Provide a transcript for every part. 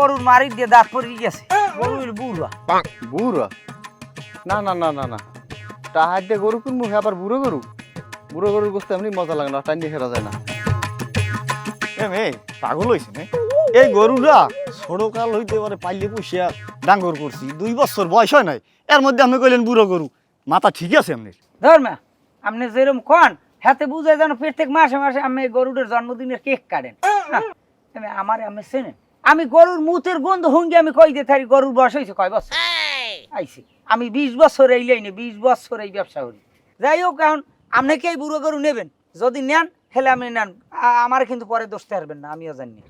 গরুর মারি দিয়ে দাঁত পড়ে গেছে। গরুর বুড়া। বুড়া? না না না না না। টাহার দিয়ে গরু কোন হে আবার বুড়ো গরু? বুড়ো গরুর গোস্ত এমনি মজা লাগে না টাইম দিয়ে ফেরা যায় না। এ পাগল হয়েছে নে এই গরুটা ছোটকাল হইতে পারে পাইলে পুষিয়া ডাঙ্গর করছি দুই বছর বয়স হয় নাই এর মধ্যে আপনি কইলেন বুড়ো গরু মাথা ঠিক আছে এমনি? ধর্মা আপনি যেরকম কন হাতে বুঝাই জানো প্রত্যেক মাসে মাসে আমি গরুদের জন্মদিনের কেক কাটেন। হ্যাঁ, আমি আমার আমি চেনেন? আমি গরুর মুতের গন্ধ হুঙ্গি আমি কই দিয়ে থাকি গরুর বয়স হয়েছে কয় বছর? আইছি। আমি বিশ বছর এই লাইনে বিশ বছর এই ব্যবসা করি। যাই হোক কারণ আপনি কি এই বুড়ো গরু নেবেন? যদি নেন হেলে আপনি নেন। আমার কিন্তু পরে দোষতে পারবেন না আমিও জানি।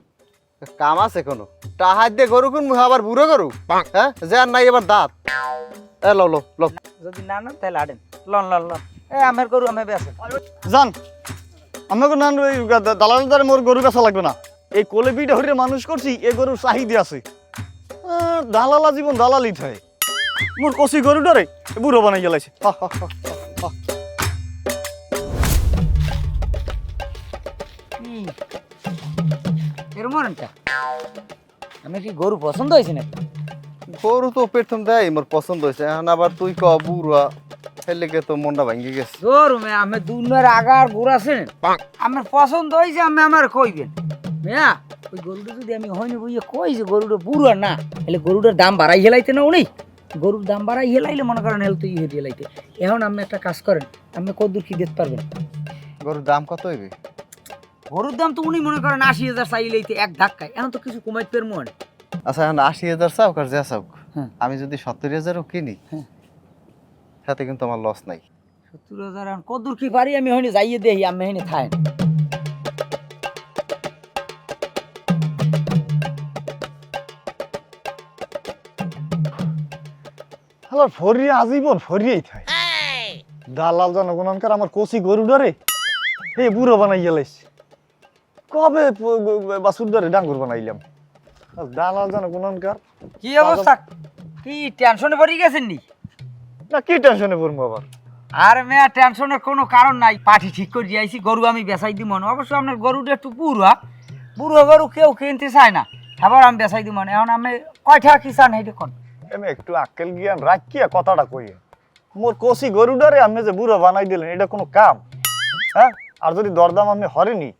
কাম আছে কোনো? টাহার দিয়ে গরু কিনবো হে আবার বুড়ো গরু? হ্যাঁ? যে আর নাই এবার দাঁত। এ লো লো লো যদি না নেন তাহলে আড়েন লন লন লন। এ আমার গরু আমি বেসেন জান আমাকে না ওই দালাল দ্বারা মোর গরু বেচা লাগবে না। এই কোলে পিঠে হরিয়ে মানুষ করছি এই গরুর চাহিদা আছে। দালালা জীবন দালালি থাকে মোর কষি গরুটারে বুড়ো বানাই গেলাইছে। আমি কি গরু পছন্দ হয়েছে নাকি? গরু তো প্রথম দেয় মোর পছন্দ হয়েছে। এখন আবার তুই ক বুড়া ফেলে তো মনটা ভাঙ্গি গেছে। গরু মে আমি দুনিয়ার আগার গরু আছেন আমার পছন্দ হয়েছে আমি আমার কইবেন। মেয়া ওই গরুটা যদি আমি হয়নি বইয়ে কই যে গরুটা বুড়ো না? তাহলে গরুটার দাম বাড়াই হেলাইতে না উনি? গরুর দাম বাড়াই হেলাইলে মনে করেন হেলতে ইয়ে হেলাইতে। এখন আপনি একটা কাজ করেন আপনি কদ্দূর কি দিতে পারবেন? গরুর দাম কত হইবে? গরুর দাম তো উনি মনে করেন আশি হাজার চাইলেইতে এক ধাক্কায়। এখন তো কিছু কমাইতে পারব না আচ্ছা এখন আশি হাজার চাওক আর যা চাওক। হ্যাঁ। আমি যদি সত্তর হাজারও কিনি হ্যাঁ। সাথে কিন্তু আমার লস নাই। সত্তর হাজার এখন কদ্দূর কি পারি? আমি হয়নি যাইয়ে দেখি আমি হয়নি থাকেন আমার ফরিয়ে আজীবন ফরিয়েই থাকে দালাল জনগণনকার আমার কষি গরুটারে এই বুড়ো বানাই গেলাইছে। কবে গ- বাছুরদারে ডাঙ্গুর বানাইলাম? দালাল জনগণনকার কি অবস্থা? কি টেনশনে পড়ে গেছেন নি? না কি টেনশনে পড়ব আবার? আর মেয়া টেনশনের কোনো কারণ নাই। পাঠি ঠিক করে দিয়েছি গরু আমি বেচাই দিব মনে অবশ্য আপনার গরুটা একটু পুরো বুড়ো গরু কেউ কিনতে চায় না। এবার আমি বেচাই দিব মনে এখন আমি কয়টা কি চান হেঁটে কোন? এমনি একটু আক্কেল জ্ঞান রাখিয়া কথাটা কইয়ে। মোর কষি গরুটারে আপনি যে বুড়ো বানাই দিলেন এটা কোনো কাম? হ্যাঁ? আর যদি দরদাম আপনি হরেনি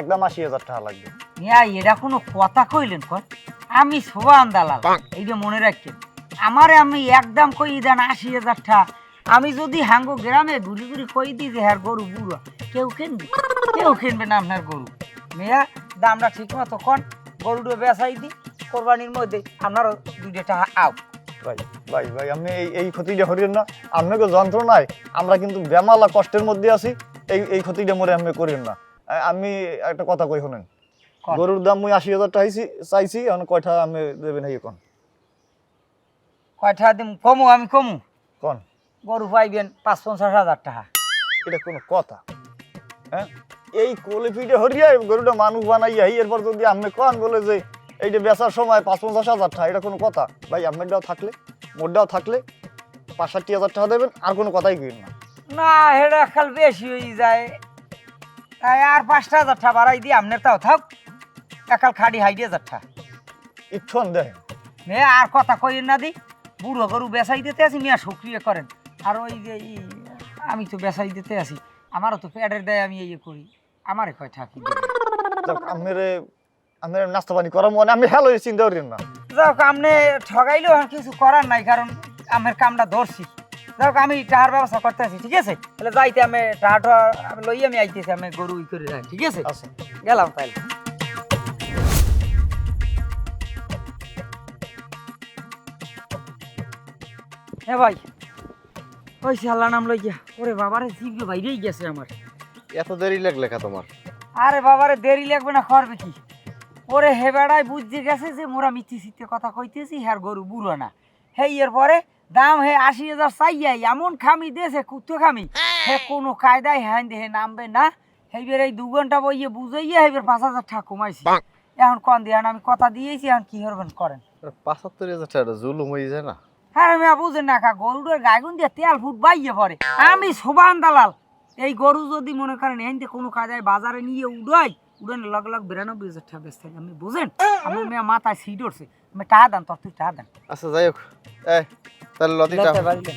একদম আশি হাজার টাকা লাগবে। মিয়া এটা কোনো কথা কইলেন কন আমি সোবান দালাল এইটা মনে রাখছেন। আমারে আমি একদম কই দেন আশি হাজার টাকা। আমি যদি হাঙ্গো গ্রামে ঘুরি ঘুরি কই দিই যে হ্যাঁ গরু বুড়ো কেউ কিনবে? কেউ কিনবে না আপনার গরু। মেয়া দামটা ঠিক মতো কন গরুটা বেচাই দিই। কোরবানির মধ্যে আপনারও দুইটা টাকা আও ভাই ভাই ভাই আপনি এই এই ক্ষতিটা হরিয়েন না। আপনাকে যন্ত্রণায় আমরা কিন্তু বেমালা কষ্টের মধ্যে আছি এই এই ক্ষতিটা মরে আপনি করেন না। আমি একটা কথা কই শোনেন। গরুর দাম মুই আশি হাজার টাকা চাইছি এখন কয়টা আমি দেবেন এই কোন? কয়টা দিম? কমু আমি কমু। কোন? গরু পাইবেন পাঁচ পঞ্চাশ হাজার টাকা। এটা কোনো কথা। হ্যাঁ? এই কোলে পিঠে হরিয়া গরুটা মানুষ বানাইয়া এরপর যদি আপনি কন বলে যে এইটা বেচার সময় পাঁচ পঞ্চাশ হাজার টাকা এটা কোনো কথা? ভাই আপনারটাও থাকলে মোরটাও থাকলে পাঁচ ষাটটি হাজার টাকা দেবেন আর কোনো কথাই কিন না। না হেটা খাল বেশি হয়ে যায়। তাই আর পাঁচটা হাজার টাকা বাড়াই দিয়ে আপনার তাও থাক। একাল খাড়ি হাইডি হাজার টাকা। ইচ্ছন দেখেন মে আর কথা কই না দি। বুড়ো গরু বেচাই দিতে আছি মিয়া সক্রিয় করেন। আর ওই যে আমি তো বেচাই দিতে আছি। আমারও তো প্যাডের দেয় আমি ইয়ে করি। আমারে কয় ঠাকি দেবে? আমের নাস্তা পানি করার মনে আমি হ্যালো চিন্তা না। যাক আপনি ঠগাইলেও আর কিছু করার নাই কারণ আমার কামটা ধরছি। যাক আমি টাহার ব্যবস্থা করতে আছি ঠিক আছে? তাহলে যাইতে আমি টাহাটা আমি লই আমি আইতেছি আমি গরু ই করে রাখি ঠিক আছে? আচ্ছা। গেলাম তাহলে। হ্যাঁ ভাই ওই শাল্লা নাম লই গিয়া ওরে বাবারে জিভে বাইরেই গেছে আমার। এত দেরি লাগলে কা তোমার? আরে বাবারে দেরি লাগবে না করবে কি? ওরে হে বেড়ায় বুঝতে গেছে যে মোরা মিথ্যে সিথ্যে কথা কইতেছি হ্যার গরু বুড়ো না। হে এর পরে দাম হে আশি হাজার চাইয়াই এমন খামি দিয়েছে কুত্তো খামি। হে কোনো কায়দায় হ্যান হে নামবে না। হেইবার এই দু ঘণ্টা বইয়ে বুঝাইয়া হেবার পাঁচ হাজার টাকা কমাইছি। এখন কন দিয়ে আমি কথা দিয়েছি এখন কি করবেন করেন? পাঁচাত্তর হাজার টাকা জুলুম হয়ে যায় না। হ্যাঁ আমি বুঝেন না কা গরুটার গায়গুন দিয়ে তেল ফুট বাইয়ে পড়ে। আমি সোবান দালাল এই গরু যদি মনে করেন এনতে কোনো কাজায় বাজারে নিয়ে উড়াই উড়ান লগ লগ বিরানব্বই হাজার টাকা বেচতে। আপনি বুঝেন? আমি মেয়ে মাথায় সিট উঠছে। আমি টাকা দেন তোর তুই টাকা দেন। আচ্ছা যাই হোক। এই তাহলে লেতে।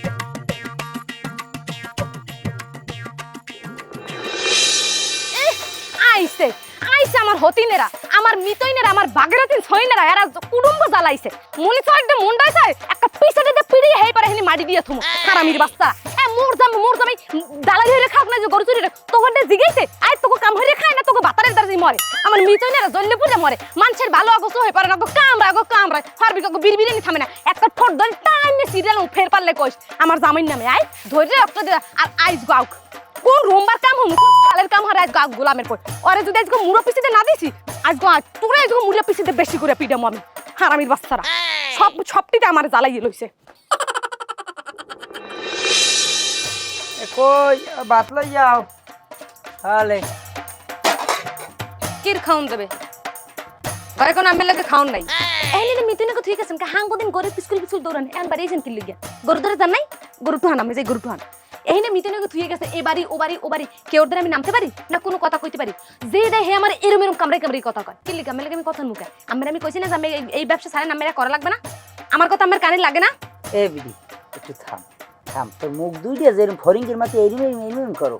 আইছে। আইছে আমার হতিনেরা। আমার মিতইনেরা আমার বাগেরাতিন ছইনেরা এরা কুটুম্ব জ্বালাইছে। মনে তো একদম মুন্ডাইছে একটা পিছে দিতে পিড়ি হেই পারে হেনি মাটি দিয়ে থুমু। হারামির বাচ্চা। মোর জাম মোর জামাই দালালি হইরে খাক না যে গরু চুরি তোকে দে জিগাইছে আই তোকে কাম হইরে খায় না তোকে বাতারের দার্জি মরে। আমার মিতইনেরা জল্লে পুজে মরে। মানুষের ভালো আগো হই পারে না গো কামড়া গো কামড়া ফারবি গো বিড়বিড়ি নি থামে না। একটা ঠোঁট ধরে টাইমে সিরিয়াল ফের পারলে কইস। আমার জামাইর নামে আই ধৈর্য রক্ত দে আর আইস গাউক কোন রোমবার কাম হম কোন কালের কাম হারে আজ গোলামের পর। ওরে যদি আজকে মুড়ো পিছিতে না দিছি আজ গো তোরা আজকে মুড়ো পিছিতে বেশি করে পিডামো আমি হারামির বাচ্চারা। সব সবটিতে আমার জ্বালাইয়ে লইছে। কই? বাত লই যাও। তাহলে। কির খাউন দেবে ঘরে কোন আমি লাগে খাউন নাই। রে মিতুনে কো ঠিক আছে কা হাং কদিন গরে পিস্কুল পিস্কুল দৌড়ান এন বাড়ি এসেন কি লিগা গরু ধরে জান নাই গরু টুহান আমি যাই গরু টুহান। এই না মিতুনে কো থুয়ে গেছে বাড়ি ও বাড়ি ও বাড়ি কেউ ধরে আমি নামতে পারি না কোনো কথা কইতে পারি? যে দেয় হে আমার এরম এরম কামড়াই কামড়াই কথা কয়। কি লিগা আমি লাগে আমি কথা মুখে আমি আমি কইছি না যে আমি এই- এই ব্যবসা সারা নামেরা করা লাগবে না। আমার কথা আমার কানে লাগে না। এ বিডি একটু থাম। থাম, তোর মুখ দুইটা যেরকম ফরিঙ্গের মাঝে এরম এরম এরম করো।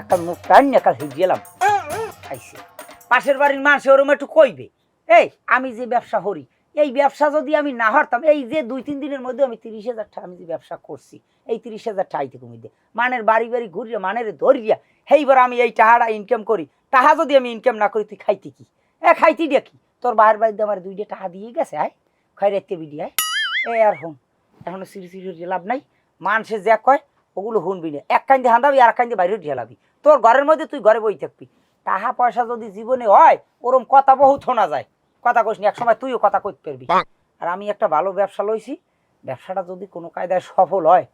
একটা মুখ টান না কাল গেলাম। আইসে। পাশের বাড়ির মানুষ ওরম একটু কইবে, এই, আমি যে ব্যবসা করি, এই ব্যবসা যদি আমি না হারতাম, এই যে দুই তিন দিনের মধ্যে আমি তিরিশ হাজার টাকা আমি যে ব্যবসা করছি, এই তিরিশ হাজার টাকা থেকে মধ্যে মানের বাড়ি বাড়ি ঘুরিয়া, মানের ধরিয়া সেইবার আমি এই টাহাটা ইনকাম করি টাহা যদি আমি ইনকাম না করি, তুই খাইতে কি? এ, খাইতে দিয়া কি? তোর বাহির বাড়িতে আমার দুইটা টাকা দিয়ে গেছে, আয়। খাই রাখতে বিডি, আয়। এ, আর হোম এখনও সিঁড়ি সিঁড়ি লাভ নাই। মানুষে যা কয় ওগুলো শুনবি না। এক কান্দে হাঁদাবি আর এক কান্দে বাইরে উঠে লাবি। তোর ঘরের মধ্যে তুই ঘরে বই থাকবি। টাকা পয়সা যদি জীবনে হয় ওরম কথা বহুত শোনা যায়। কথা কইস এক সময় তুইও কথা কইতে পারবি। আর আমি একটা ভালো ব্যবসা লইছি। ব্যবসাটা যদি কোনো কায়দায় সফল হয়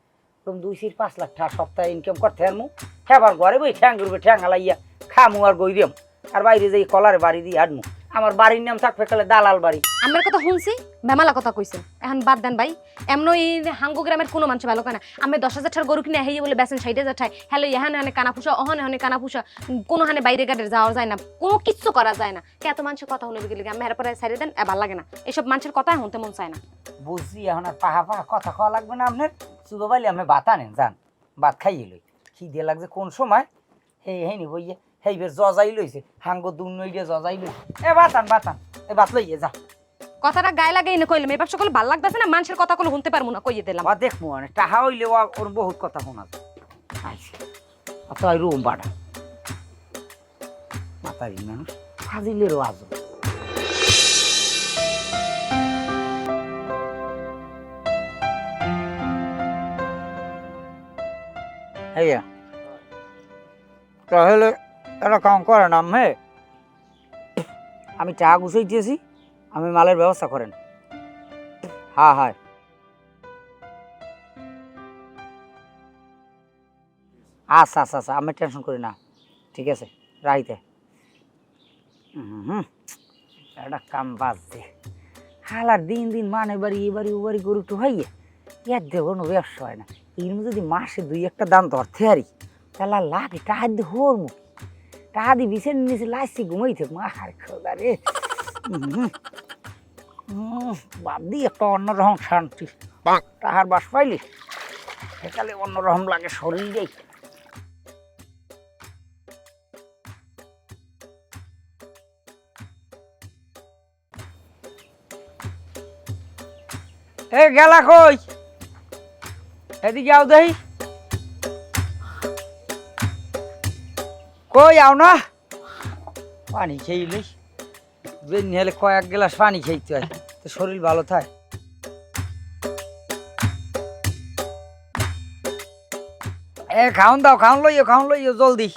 ওরম দুই সির পাঁচ লাখ টাকা সপ্তাহে ইনকাম করতে আনমু। হেবার ঘরে বই ঠ্যাং করবে ঠ্যাং হালাইয়া খামু আর গইরিয়াম আর বাইরে যাই কলার বাড়ি দিয়ে আনমু। আমার বাড়ির নাম থাকবে কালে দালাল বাড়ি। আমার কথা শুনছি? মেমালা কথা কইছেন এখন বাদ দেন ভাই। এমন এই হাঙ্গু গ্রামের কোনো মানুষ ভালো কেনা আমি দশ হাজার টাকার গরু কিনে হেই বলে বেসেন ষাট হাজার ঠাই হ্যালো এখানে হানে কানা ফুসা অহনে হনে কানা ফুসা। কোনো হানে বাইরে গাড়ি যাওয়া যায় না। কোনো কিচ্ছু করা যায় না। কে এত মানুষের কথা হলো গেলে? আমি এরপরে সাইডে দেন এ ভালো লাগে না। এসব মানুষের কথা শুনতে মন চায় না। বুঝছি এখন আর পাহা পাহা কথা খাওয়া লাগবে না আপনার। শুধু বাইলে আপনি ভাত আনেন যান। ভাত খাইয়ে লই। খিদে লাগছে কোন সময়? হে হে নি বইয়ে। হেই বের জজাই লইছে হাঙ্গ দুন নইয়ে জজাই লই এ ভাত আন এ ভাত লইয়ে যা। কথাটা গায়ে লাগে এনে কইলাম এই ব্যবসা করলে ভালো লাগতেছে না? মানুষের কথা কোনো শুনতে পারব না কইয়ে দিলাম। দেখব মানে টাহা হইলে ও- ওর বহুত কথা শোনা যায়। আইসে অত আর রুম বাড়া। মাতারি মানুষ ফাজিলেরও আজব। তাহলে একটা কাম করেন আমি আমি টাকা দিয়েছি, আমি মালের ব্যবস্থা করেন হ্যাঁ হ্যাঁ। আচ্ছা আচ্ছা আচ্ছা আমি টেনশন করি না। ঠিক আছে, রাইতে। হুম। একটা কাম বাজছে হালার দিন দিন মানে বাড়ি, এ বাড়ি, ও বাড়ি, গরু একটু হইয়ে এর দিয়ে কোনো ব্যবসা হয় না। এর যদি মাসে দুই একটা দাম ধরতে হারি তাহলে লাগে টাকা দিয়ে হোর টাকা দিয়ে বিছের নিচে লাইসি ঘুমাই থাক মা আর খোদা রে। বাদ দিয়ে একটা অন্যরকম শান্তি। টাহার বাস পাইলি? সেকালে অন্যরকম লাগে শরীরেই এ গেলা কই? এদিকে আও দেই কই আও না। পানি খেয়ে বেন হলে কয়েক গ্লাস পানি খেতে হয়। তো শরীর ভালো থাকে। এ খাউন দাও খাউন লইও খাউন লইও জলদি।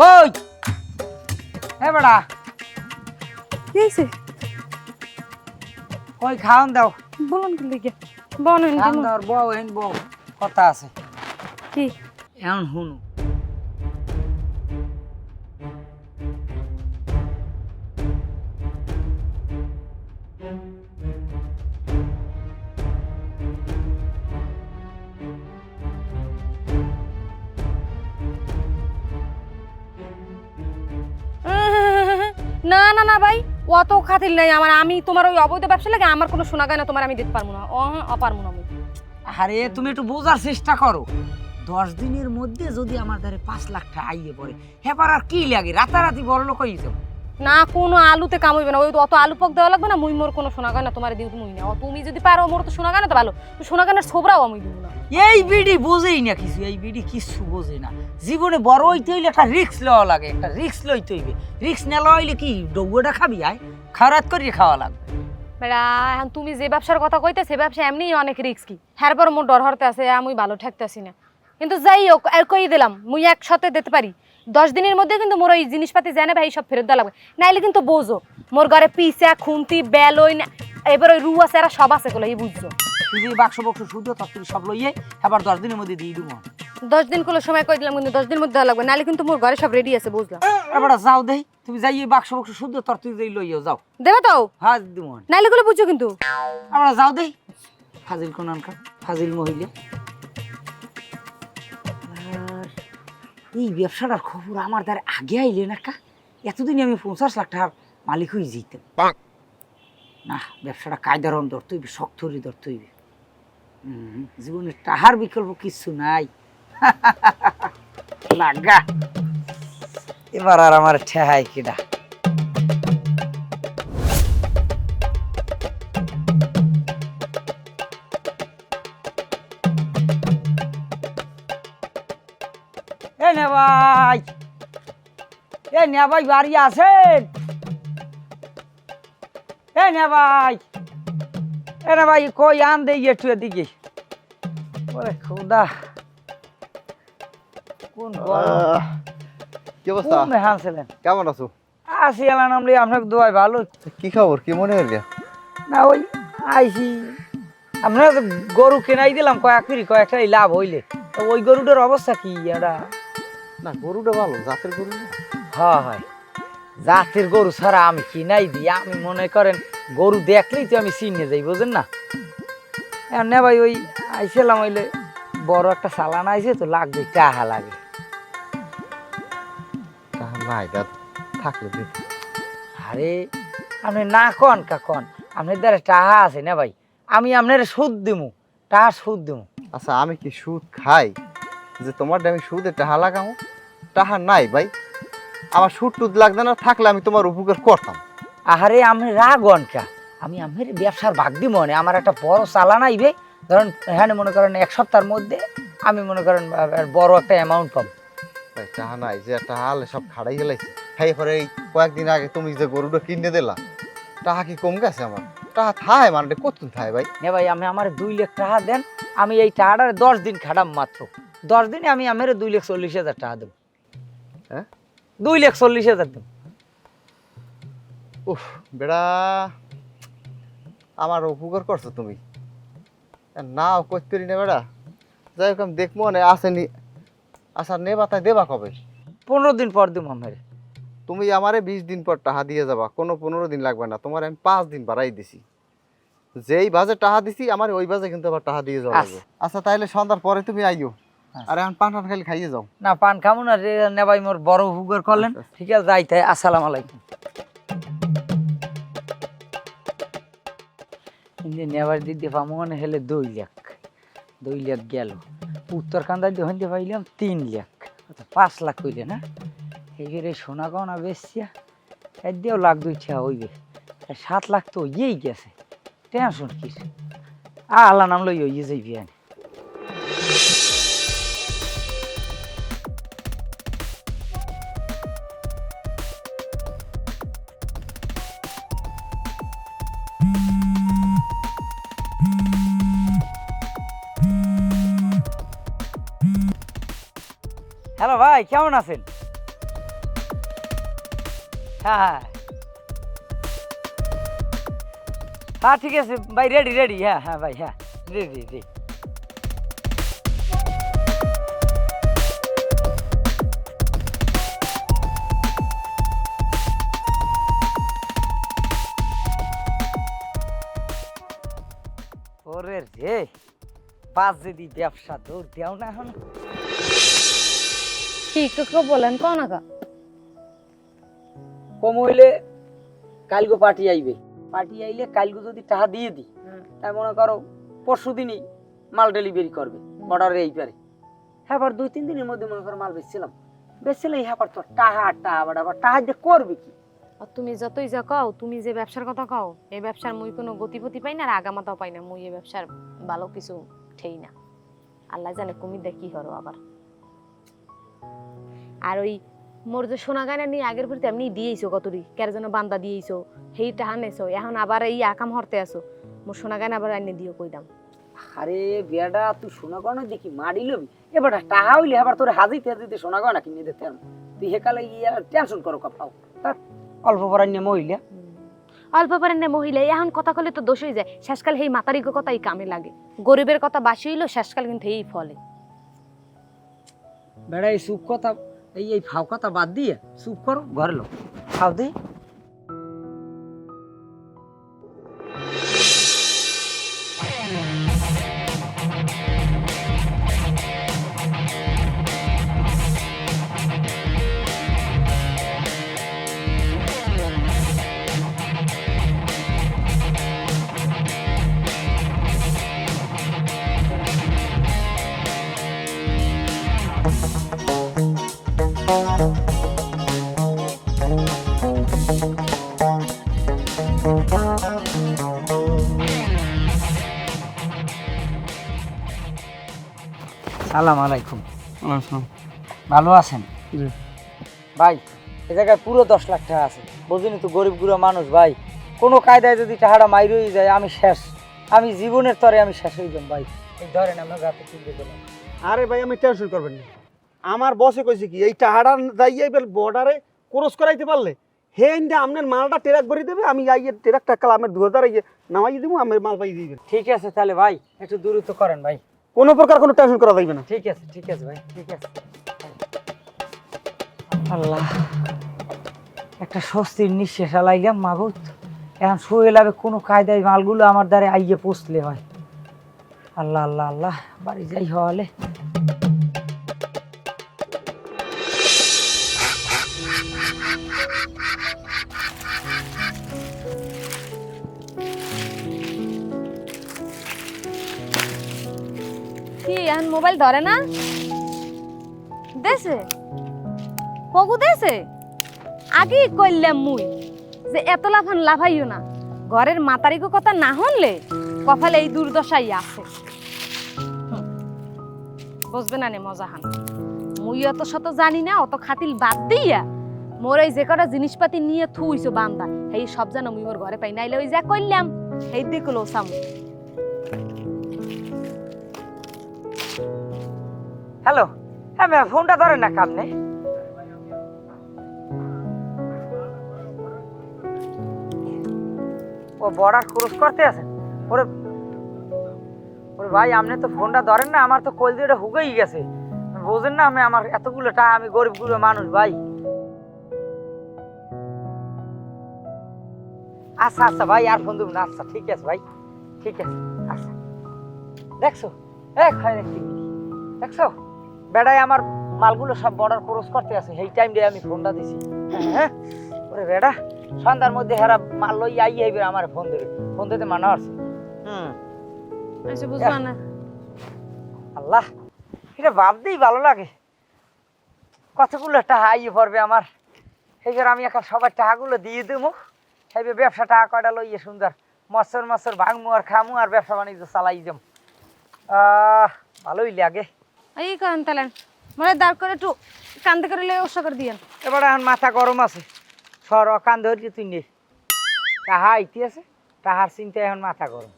কই? এ বেড়া। কি হয়েছে কই খাওন দাও। বলুন কি লিগে বলেন খাওন দাও বউ হেন বউ। কথা আছে। কি? এমন হুনু না না না ভাই অত খাতির নাই আমার। আমি তোমার ওই অবৈধ ব্যবসা লাগে আমার কোনো শোনা গায় না তোমার আমি দিতে পারব না। অ পারব না আরে তুমি একটু বোঝার চেষ্টা করো। দশ দিনের মধ্যে যদি আমার ধারে পাঁচ লাখ টাকা আইয়ে পড়ে হেবার আর কি লাগে? রাতারাতি বড় লোক হয়ে যাব। না কোনো আলুতে কামইবে না। ওই তো অত আলু পক দেওয়া লাগবে না মুই মোর কোনো সোনা গায় না তোমার দিও মুই না। তুমি যদি পারো মোর তো শোনা গায় না তো ভালো। শোনা গানের ছোবরাও আমি দিব না। এই বিডি বোঝেই না কিছু এই বিডি কিছু বোঝে না। জীবনে বড় হইতে হইলে একটা রিক্স লওয়া লাগে একটা রিক্স লইতে হইবে। রিক্স না লওয়া হইলে কি ডৌটা খাবি আয়? খারাত করিয়ে খাওয়া লাগবে। বেড়া এখন তুমি যে ব্যবসার কথা কইতে সে ব্যবসা এমনি অনেক রিস্কি। হ্যার পর মোর ডর হরতে আছে আমি ভালো ঠেকতেছি না। কিন্তু যাই হোক আর কই দিলাম মুই একসাথে দিতে পারি। দশ দিনের মধ্যে কিন্তু মোর ওই জিনিসপাতি জানে ভাই সব ফেরত দেওয়া লাগবে। নাইলে কিন্তু বোঝো মোর ঘরে পিসা খুন্তি বেলইন এবার ওই রু আছে এরা সব আছে গুলো এই বুঝছ? যে বাক্স বক্স শুদ্ধ তত সব লইয়ে আবার দশ দিনের মধ্যে দিয়ে দিব। দশ দিন কোনো সময় কই দিলাম কিন্তু দশ দিনের মধ্যে দেওয়া লাগবে। নাইলে কিন্তু মোর ঘরে সব রেডি আছে বুঝলাম এবার যাও দেই তুমি যাই এই বাক্স বক্স শুদ্ধ তর তুই যাই লইও যাও। দেবে তো? হ্যাঁ দিব। নাইলে গুলো বুঝছ কিন্তু? আমরা যাও দেই। ফাজিল কোনানকার ফাজিল মহিলা। এই ব্যবসাটার খবর আমার দ্বারা আগে আইলে না কা? এতদিন আমি পঞ্চাশ লাখ টাকার মালিক হয়ে যেতাম না ব্যবসাটা কায়দার অন ধরতে হইবে শক্ত হলে ধরতে হইবে। জীবনে টাহার বিকল্প কিছু নাই। লাগা এবার আর আমার ঠেহাই কিডা। নে ভাই বাড়ি আছেন? এ নে ভাই। এ নে ভাই কই আন দেই একটু এদিকে। ওরে খুদা। কোন কি অবস্থা? কোন হাসলেন কেমন আছো? এলাম আমলি আপনাকে দোয়াই ভালো। কি খবর? কি মনে হইল? না ওই আইসি আপনার গরু কেনাই দিলাম কয়েক পিড়ি কয়েকটাই লাভ হইলে। ওই গরুটার অবস্থা কি এটা না গরুটা ভালো জাতের গরু না। হয় হয়। জাতের গরু ছাড়া আমি কিনাই দিই আমি মনে করেন গরু দেখলেই তো আমি চিনে যাই বুঝেন না? এখন না ভাই ওই আইছিলাম ওইলে বড় একটা চালান আইছে তো লাগবে টাহা লাগে। থাকলে আরে আপনি না কন কা কন? আপনার দ্বারা টাহা আছে না ভাই। আমি আপনার সুদ দিমু টাহা সুদ দিমু। আচ্ছা আমি কি সুদ খাই? যে তোমার আমি সুদে টাহা লাগামো? টাহা নাই ভাই। আমার সুদ টুদ লাগবে না থাকলে আমি তোমার উপকার করতাম। আহারে আমি রাগন কা আমি আমার ব্যবসার ভাগ দিব মনে আমার একটা বড় চালান আইবে ধরেন হ্যাঁ মনে করেন এক সপ্তাহের মধ্যে আমি মনে করেন বড় একটা অ্যামাউন্ট পাবো। টাহা নাই যে টাহা হলে সব খাড়াই গেলাইছে খাই পরে এই কয়েকদিন আগে তুমি যে গরুটা কিনে দিলা টাহা কি কম গেছে আমার? টাহা থায় মানে কতদিন থায় ভাই? নে ভাই আমি আমার দুই লাখ টাকা দেন আমি এই টাকাটা দশ দিন খাটাম মাত্র। দশ দিনে আমি আমার দুই লাখ চল্লিশ হাজার টাকা দেবো। হ্যাঁ? দুই লাখ চল্লিশ হাজার দেবো উফ বেড়া আমার উপকার করছ তুমি। নাও করতে না বেড়া। যাই হোক আমি দেখব না আসেনি আচ্ছা নেবা তাই দেবা কবে? পনেরো দিন পর দেবো আমার তুমি আমারে বিশ দিন পর টাহা দিয়ে যাবা কোনো পনেরো দিন লাগবে না তোমার আমি পাঁচ দিন বাড়াই দিছি। যেই বাজে টাহা দিছি আমার ওই বাজে কিন্তু আবার টাহা দিয়ে যাব আচ্ছা। তাহলে সন্ধ্যার পরে তুমি আইও। আচ্ছা। আর এখন পান টান খালি খাইয়ে যাও। না পান খাব না রে নে ভাই মোর বড় উপকার করলেন। আচ্ছা, আচ্ছা। ঠিক আছে যাই তাই আসসালাম আলাইকুম। ইন্দি নেবার দিদি পামনে হেলে দুই লাখ। দুই লাখ গেল। উত্তর কান্দা দিয়ে হইতে পাইলাম তিন লাখ। আচ্ছা পাঁচ লাখ হইলে না? এইবারে সোনা গহনা বেশিয়া এর দিয়েও লাখ দুই ছা হইবে। সাত লাখ তো হইয়েই গেছে। টেনশন কি আল্লাহ নাম লই হইয়ে যাইবি আনি। হ্যালো ভাই, কেমন আছেন? হ্যাঁ হ্যাঁ। হ্যাঁ ঠিক আছে। ভাই রেডি রেডি হ্যাঁ হ্যাঁ ভাই হ্যাঁ। রেডি রেডি ওরে রে বাস যদি ব্যবসা, দৌড় দেও না এখন। কি বলেন কোন আগা কম হইলে কালগো পার্টি আইবে। পার্টি আইলে কালগো যদি টাকা দিয়ে দিই তাই মনে করো পরশু দিনই মাল ডেলিভারি করবে অর্ডারে এই পারে হ্যাঁ দুই তিন দিনের মধ্যে মনে করো মাল বেচছিলাম। বেচছিলে হ্যাঁ তো টাহা টাহা আবার টাহা দিয়ে করবে কি? আর তুমি যতই যা কও তুমি যে ব্যবসার কথা কও এই ব্যবসার মুই কোনো গতিপতি পাই না আর আগামাতাও পাই না। মুই এই ব্যবসার ভালো কিছু ঠেই না। আল্লাহ জানে কুমির দেখ কি হরো আবার। আর ওই মোর যে সোনা গানা নিয়ে আগের প্রতি এমনি দিয়েছ কতরি কার জন্য বান্দা দিয়েছ সেই টাহা নেছো এখন আবার এই আকাম হরতে আসো মোর সোনা গানা আবার আইনে দিও কইদাম আরে তুই সোনা গয়না দেখি মারি লবি? এবার টাহা হইলে আবার তোর হাজিতে সোনা গয়না কিনে দিতে তুই হেকালে ইয়া টেনশন করো কাপাও অল্প পরান্য মহিলা। অল্প পারেন না মহিলা এখন কথা কলে তো দোষ হয়ে যায়। শেষকাল সেই মাতারিকে কথাই কামে লাগে। গরিবের কথা বাসি হইল শেষকাল কিন্তু এই ফলে। বেড়া এই সুপ কথা এই এই ফাও কথা বাদ দিয়ে সুপ করো ঘরে লোক খাও দিই সালাম আলাইকুম। ভালো আছেন? ভাই এ জায়গায় পুরো দশ লাখ টাকা আছে। বুঝিনি তো গরিব গুড়ো মানুষ ভাই। কোনো কায়দায় যদি টাকাটা মাইরই যায় আমি শেষ। আমি জীবনের তরে আমি শেষ হয়ে যাম ভাই। এই ধরেন আমরা রাতে তুলতে দিলাম আরে ভাই আমি টেনশন করবেন না। আমার বসে কইছে কি এই টাহাটা যাইয়ে এবার বর্ডারে ক্রস করাইতে পারলে হে ইন্দা আপনার মালটা টেরাক ভরে দেবে আমি আইয়ে টেরাকটা কাল আমার দু হাজার নামাই দিব আমার মাল পাই দিবেন ঠিক আছে তাহলে ভাই একটু দূরত্ব করেন ভাই। কোনো প্রকার কোনো টেনশন করা যাইবে না। ঠিক আছে ঠিক আছে ভাই, ঠিক আছে। আল্লাহ, একটা স্বস্তির নিঃশ্বাস লাগিয়া মাগুত এখন শুয়ে লাভে কোনো কায়দায় মালগুলো আমার দ্বারে আইয়ে পৌঁছলে হয়। আল্লাহ আল্লাহ আল্লাহ, বাড়ি যাই হওয়ালে। কি এখন মোবাইল ধরে না? দেছে? পগু দেছে? আগে কইলাম মুই যে এত লাফান লাফাইও না। ঘরের মাতারিকে কথা না হনলে কপালে এই দুর্দশাই আছে। বুঝবে না নে মজাহান মুই অত শত জানি না, অত খাতিল বাদ দিয়া মোর এই যে কটা জিনিসপাতি নিয়ে থুইছো বান্দা এই সব জানো মুই মোর ঘরে পাই নাইলে ওই যা কইলাম এই দেখল সামু হ্যালো হ্যাঁ ম্যাম, ফোনটা ধরেন না কামনে ও বর্ডার ক্রস করতে আছেন ওরে ওরে ভাই, আপনি তো ফোনটা ধরেন না, আমার তো কল দিয়ে হুগেই গেছে। বোঝেন না আমি আমার এতগুলো টাকা, আমি গরিবগুলো মানুষ, ভাই। আচ্ছা আচ্ছা ভাই, আর ফোন দেবো না। আচ্ছা ঠিক আছে, ভাই। ঠিক আছে আচ্ছা। দেখছ? এ খাই দেখছি। দেখছ? বেড়ায় আমার মালগুলো সব বর্ডার ক্রস করতে আছে সেই টাইম দিয়ে আমি ফোনটা দিছি। হ্যাঁ? ওরে বেড়া সন্ধ্যার মধ্যে হেরা মাল লই আই আইবে আমার ফোন দেবে। ফোন দিতে মানা আছে হুম। এসে বুঝবা না। আল্লাহ এটা ভাবতেই ভালো লাগে। কতগুলো টাকা আইয়ে পড়বে আমার। এইবার আমি এখন সবার টাকাগুলো দিয়ে দেবো সেইবে ব্যবসা টাকা কয়টা লইয়ে সুন্দর মৎসর মৎসর ভাঙমু আর খামু আর ব্যবসা বাণিজ্য চালাই যাম। আহ ভালোই লাগে। এই করেন তাহলে মানে দাঁড় করে একটু কান্দে করে লয়ে ওষা করে দিয়েন। এবার এখন মাথা গরম আছে। সর অকান ধরছি তুই নে তাহা আইতে আছে তাহার চিন্তা এখন মাথা গরম।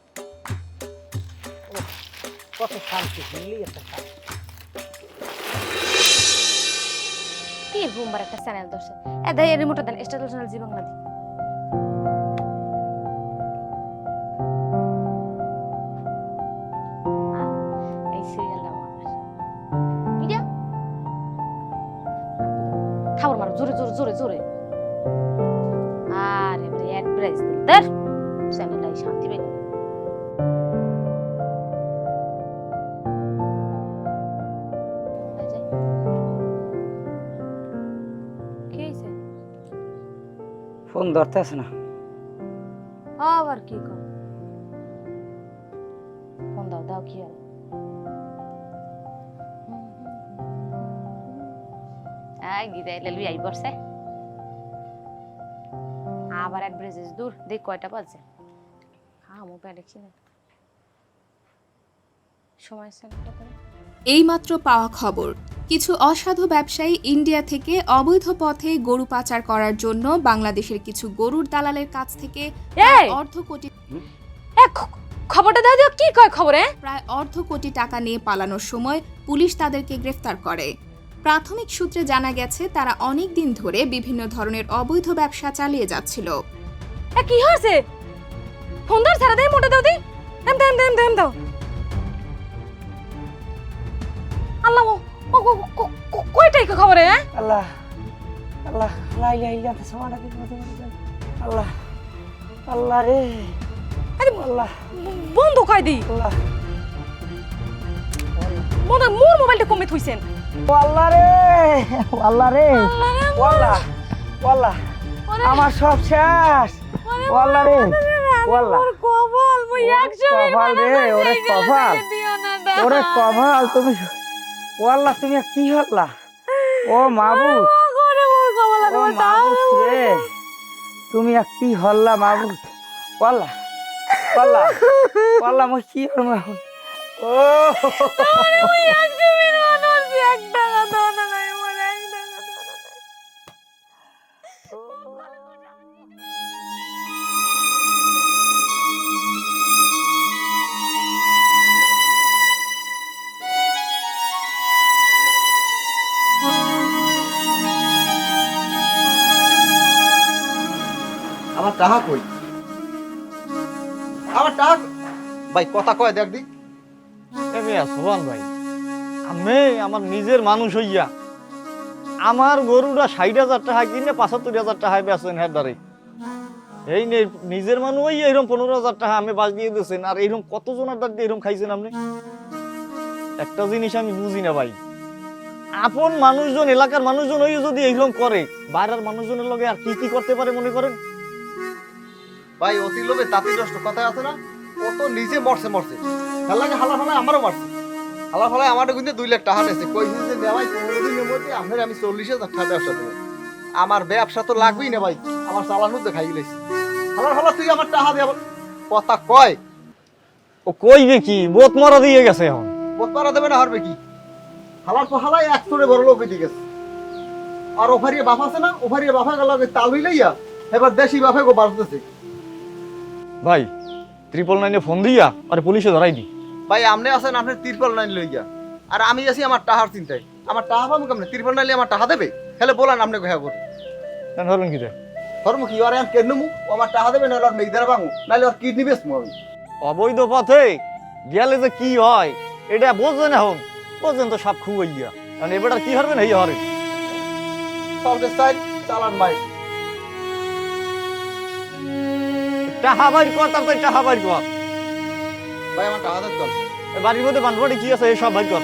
কত শান্তি শুনলি একটা শান্তি কি ঘুমবার একটা চ্যানেল দর্শক এ দেয় রিমোটটা দেন স্টেটাস চ্যানেল জি বাংলা দি ফোন ধরতে আছে না। আবার কি কর ফোন দাও দাও কি আর? আই গিদা এলে লুই আই পড়ছে আবার এক ব্রেজেস দূর দেখ কয়টা বাজে। হ্যাঁ মোবাইল দেখছি না। সময় সেন্টার করে এইমাত্র পাওয়া খবর। কিছু অসাধু ব্যবসায়ী ইন্ডিয়া থেকে অবৈধ পথে গরু পাচার করার জন্য বাংলাদেশের কিছু গরুর দালালের কাছ থেকে অর্ধ কোটি খবরটা দাও দিও কি কয় খবরে প্রায় অর্ধ কোটি টাকা নিয়ে পালানোর সময় পুলিশ তাদেরকে গ্রেফতার করে। প্রাথমিক সূত্রে জানা গেছে তারা অনেক দিন ধরে বিভিন্ন ধরনের অবৈধ ব্যবসা চালিয়ে যাচ্ছিল। কি হয়েছে? ফোন ধর ছাড়া দেয় মোটা দাও দি। এম দেম দেম দেম দাও। আল্লাহ কয়টাই কা খবরে হ্যাঁ? আল্লাহ আল্লাহ লা ইলাহা ইল্লা মিনাজ জালিমিন। আল্লাহ আল্লাহ রে। আরে আল্লাহ। বন্ধু কয় দি? আল্লাহ। বন্ধু মোর মোবাইলটা কমে থইছেন। ও আল্লাহ রে ও আল্লাহ রে। আল্লাহ আল্লাহ আমার সব শেষ। ও আল্লাহ রে ও আল্লাহ। কপাল মই একশো কপাল রে, ওরে কপাল। ওরে কভাল তুমি ও আল্লাহ তুমি কি হল্লা ও কপাল ও মাবুদ রে। তুমি কি হল্লা ও আল্লাহ আল্লাহ আল্লাহ মই কি ও। ভাই কথা কয় দেখ দি। সোহান ভাই আমি আমার নিজের মানুষ হইয়া আমার গরুটা ষাট হাজার টাকা কিনে পঁচাত্তর হাজার টাকায় বেচেন হ্যাঁ দাঁড়ে এই নে নিজের মানুষ হইয়া এরকম পনেরো হাজার টাকা আমি বাস দিয়ে দিয়েছেন আর এইরকম কতজনের দ্বার দিয়ে এরকম খাইছেন আপনি? একটা জিনিস আমি বুঝি না ভাই। আপন মানুষজন এলাকার মানুষজন ওই যদি এইরকম করে বাইরের মানুষজনের লগে আর কি কি করতে পারে মনে করেন? ভাই অতি লোভে তাঁতি নষ্ট কথায় আছে না? ও তো নিজে মরছে মরছে। হাল্লাকে হালা ফালায় আমারও মারছে। হালা ফালায় আমারও কিন্তু দুই লাখ টাকা নিয়েছে কইছে যে দিনের মধ্যে আপনার আমি চল্লিশ হাজার টাকা ব্যবসা দেবো। আমার ব্যবসা তো লাগবেই না ভাই আমার চালানো তো খাই গেলেছি। হালার ফালা তুই আমার টাকা আবার। কথা কয়। ও কইবে কি? বোত মরা দিয়ে গেছে এখন। বোধ পারা দেবে না হারবে কি? হালার তো হালাই এক তোরে বড় লোক হইতে গেছে। আর ওভারিয়ে বাপ আছে না ওভারিয়ে বাপা গেল তাল হইলাইয়া এবার দেশি বাপে গো বাড়তেছে ভাই ত্রিপল নাইনে ফোন দিয়া আর পুলিশে ধরাই দি। ভাই আপনি আছেন আপনি তিরপল নাইন লই লইয়া আর আমি আছি আমার টাহার চিন্তায়। আমার টাহা পাবো কেমনে? তিরপল নাইলে আমার টাহা দেবে? হেলে বলান আপনি কোথা করে কেন ধরবেন কি? ধর্ম কি? আর কেন নেমু? ও আমার টাহা দেবে নাহলে আর মেঘদারা পাবো নাহলে আর কিডনি বেচমু আমি। অবৈধ পথে গেলে যে কি হয় এটা বোঝেন এখন বোঝেন তো সব খুয়াইয়া কারণ এবার কি হবে না এই হরে। সাইড চালান মাই টাহা বাইর কর তারপর টাহা বাইর কর। ভাই আমার টাহা দেন বাড়ির মধ্যে বান্ধবাড়ি কি আছে এই সব বাইর কর।